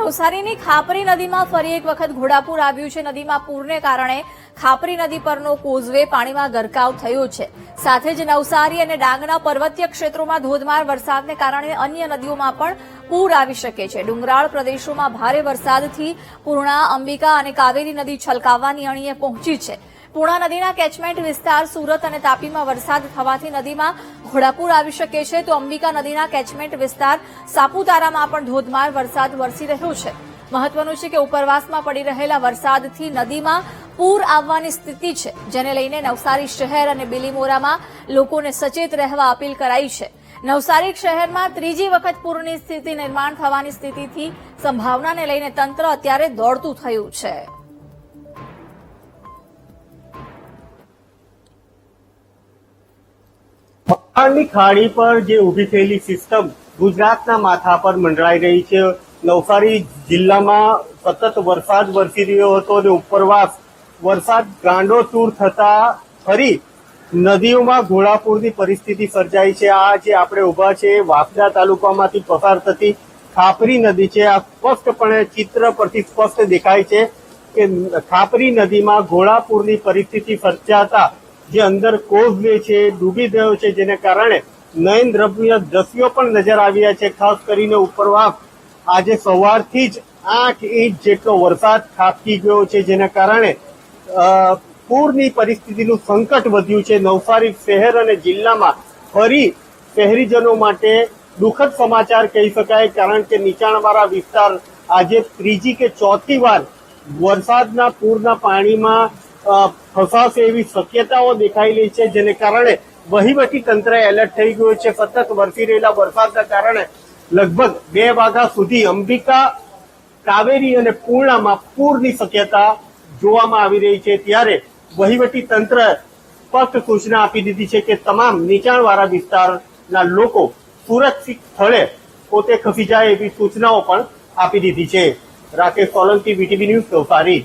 નવસારીની ખાપરી નદીમાં ફરી એક વખત ઘોડાપુર આવ્યું છે. નદીમાં પૂરને કારણે ખાપરી નદી પરનો કોઝવે પાણીમાં ગરકાવ થયો છે. સાથે જ નવસારી અને ડાંગના પર્વતીય ક્ષેત્રોમાં ધોધમાર વરસાદને કારણે અન્ય નદીઓમાં પણ પૂર આવી શકે છે. ડુંગરાળ પ્રદેશોમાં ભારે વરસાદથી પૂર્ણા, અંબિકા અને કાવેરી નદી છલકાવવાની અણીએ પહોંચી છે. પૂર્ણા નદીના કેચમેન્ટ વિસ્તાર સુરત અને તાપીમાં વરસાદ થવાથી નદીમાં ઘોડાપૂર આવી શકે છે તો અંબિકા નદીના કેચમેન્ટ વિસ્તાર સાપુતારામાં પણ ધોધમાર વરસાદ વરસી રહ્યો છે. મહત્વનું છે કે ઉપરવાસમાં પડી રહેલા વરસાદથી નદીમાં પૂર આવવાની સ્થિતિ છે, જેને લઈને નવસારી શહેર અને બિલીમોરામાં લોકોને સચેત રહેવા અપીલ કરાઈ છે. નવસારી શહેરમાં ત્રીજી વખત પૂરની સ્થિતિ નિર્માણ થવાની સ્થિતિથી સંભાવનાને લઈને તંત્ર અત્યારે દોડતું થયું છે. બંગાળની ખાડી પર જે ઊભી થયેલી સિસ્ટમ ગુજરાતના માથા પર મંડરાઈ રહી છે. નવસારી જિલ્લામાં સતત વરસાદ વરસી રહ્યો હતો અને ઉપરવાસ વરસાદ ગાંડો તૂર થતા ફરી નદીઓમાં ઘોડાપૂરની પરિસ્થિતિ સર્જાઈ છે. આ જે આપણે ઊભા છે વાંસદા તાલુકામાંથી પસાર થતી ખાપરી નદી છે. આ સ્પષ્ટપણે ચિત્ર પરથી સ્પષ્ટ દેખાય છે કે ખાપરી નદીમાં ઘોડાપૂરની પરિસ્થિતિ સર્જાતા જે અંદર કોઝવે છે, ડૂબી ગયો છે, જેને કારણે નયન દ્રવ્ય દ્રશ્યો પણ નજર આવ્યા છે, ખાસ કરીને ઉપરવાસ. આજે સવારથી જ આઠ ઇંચ જેટલો વરસાદ ખાબકી ગયો છે, જેના કારણે પૂરની પરિસ્થિતિનું સંકટ વધ્યું છે. નવસારી શહેર અને જિલ્લામાં ફરી શહેરીજનો માટે દુઃખદ સમાચાર કહી શકાય, કારણ કે નીચાણવાળા વિસ્તાર આજે ત્રીજી કે ચોથી વાર વરસાદના પૂરના પાણીમાં ફસાશે એવી શક્યતાઓ દેખાઈ રહી છે, જેને કારણે વહીવટી તંત્ર એલર્ટ થઈ ગયું છે. સતત વરસી રહેલા વરસાદના કારણે લગભગ બે વાગ્યા સુધી અંબિકા, કાવેરી અને પૂર્ણામાં પૂરની શક્યતા જોવામાં આવી રહી છે. ત્યારે વહીવટી તંત્ર સ્પષ્ટ સૂચના આપી દીધી છે કે તમામ નીચાણવાળા વિસ્તારના લોકો સુરક્ષિત સ્થળે પોતે ખસી જાય એવી સૂચનાઓ પણ આપી દીધી છે. Rakesh Solanki, VTV news, Navsari.